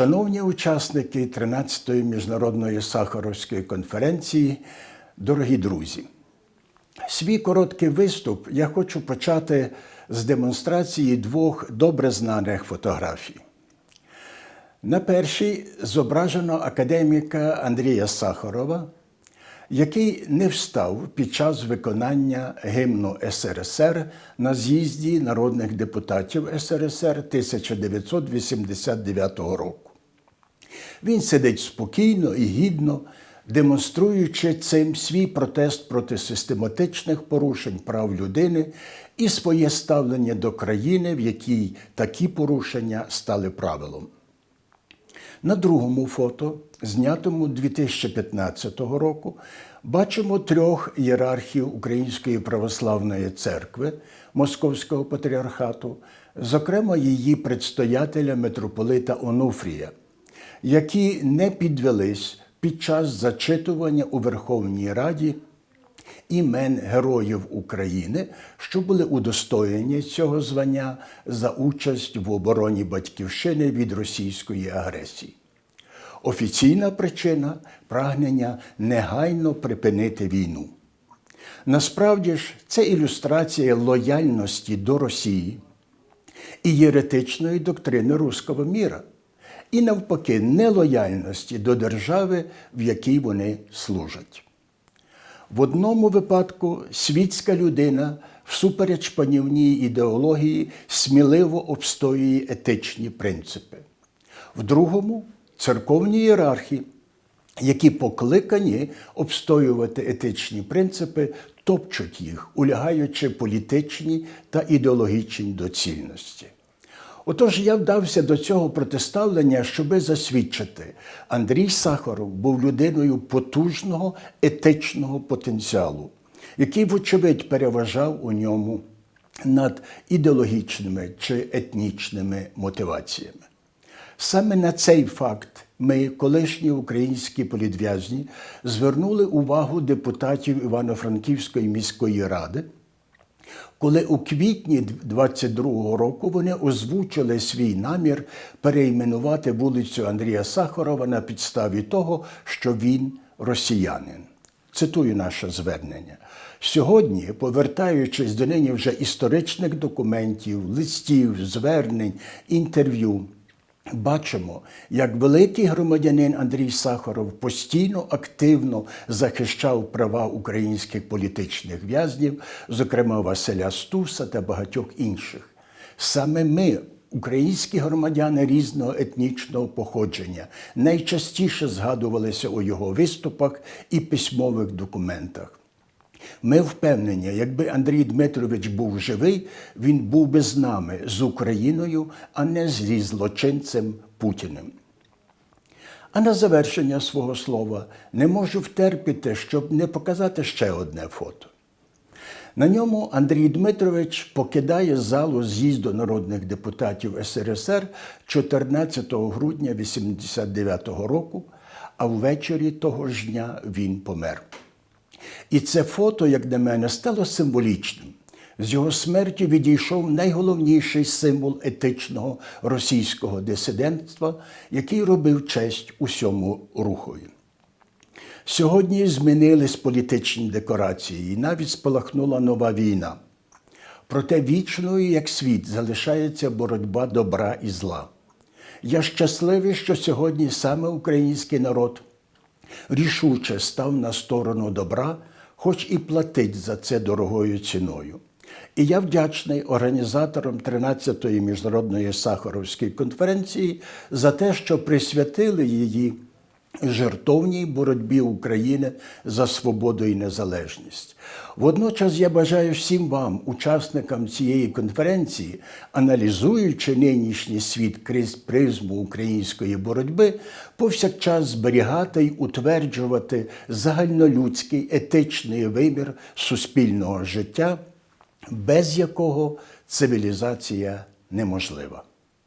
Шановні учасники 13-ї міжнародної Сахаровської конференції, дорогі друзі, свій короткий виступ я хочу почати з демонстрації двох добре знаних фотографій. На першій зображено академіка Андрія Сахарова, який не встав під час виконання гімну СРСР на з'їзді народних депутатів СРСР 1989 року. Він сидить спокійно і гідно, демонструючи цим свій протест проти систематичних порушень прав людини і своє ставлення до країни, в якій такі порушення стали правилом. На другому фото, знятому 2015 року, бачимо трьох ієрархів Української православної церкви Московського патріархату, зокрема її предстоятеля митрополита Онуфрія, які не підвелись під час зачитування у Верховній Раді імен Героїв України, що були удостоєні цього звання за участь в обороні Батьківщини від російської агресії. Офіційна причина прагнення негайно припинити війну. Насправді ж, це ілюстрація лояльності до Росії і єретичної доктрини руського міра, і навпаки, нелояльності до держави, в якій вони служать. В одному випадку світська людина, всупереч панівній ідеології, сміливо обстоює етичні принципи. В другому церковні ієрархи, які покликані обстоювати етичні принципи, топчуть їх, улягаючи політичні та ідеологічні доцільності. Отож я вдався до цього протиставлення, щоби засвідчити, Андрій Сахаров був людиною потужного етичного потенціалу, який, вочевидь, переважав у ньому над ідеологічними чи етнічними мотиваціями. Саме на цей факт ми, колишні українські політв'язні, звернули увагу депутатів Івано-Франківської міської ради коли у квітні 22-го року вони озвучили свій намір перейменувати вулицю Андрія Сахарова на підставі того, що він росіянин. Цитую наше звернення. Сьогодні, повертаючись до нині вже історичних документів, листів, звернень, інтерв'ю, Бачимо, як великий громадянин Андрій Сахаров постійно активно захищав права українських політичних в'язнів, зокрема Василя Стуса та багатьох інших. Саме ми, українські громадяни різного етнічного походження, найчастіше згадувалися у його виступах і письмових документах. Ми впевнені, якби Андрій Дмитрович був живий, він був би з нами, з Україною, а не зі злочинцем Путіним. А на завершення свого слова не можу втерпіти, щоб не показати ще одне фото. На ньому Андрій Дмитрович покидає залу з'їзду народних депутатів СРСР 14 грудня 1989 року, а ввечері того ж дня він помер. І це фото, як на мене, стало символічним. З його смертю відійшов найголовніший символ етичного російського дисидентства, який робив честь усьому рухові. Сьогодні змінились політичні декорації, і навіть спалахнула нова війна. Проте вічною, як світ, залишається боротьба добра і зла. Я щасливий, що сьогодні саме український народ рішуче став на сторону добра, хоч і платить за це дорогою ціною. І я вдячний організаторам 13-ї міжнародної Сахаровської конференції за те, що присвятили її жертовній боротьбі України за свободу і незалежність. Водночас я бажаю всім вам, учасникам цієї конференції, аналізуючи нинішній світ крізь призму української боротьби, повсякчас зберігати й утверджувати загальнолюдський етичний вимір суспільного життя, без якого цивілізація неможлива.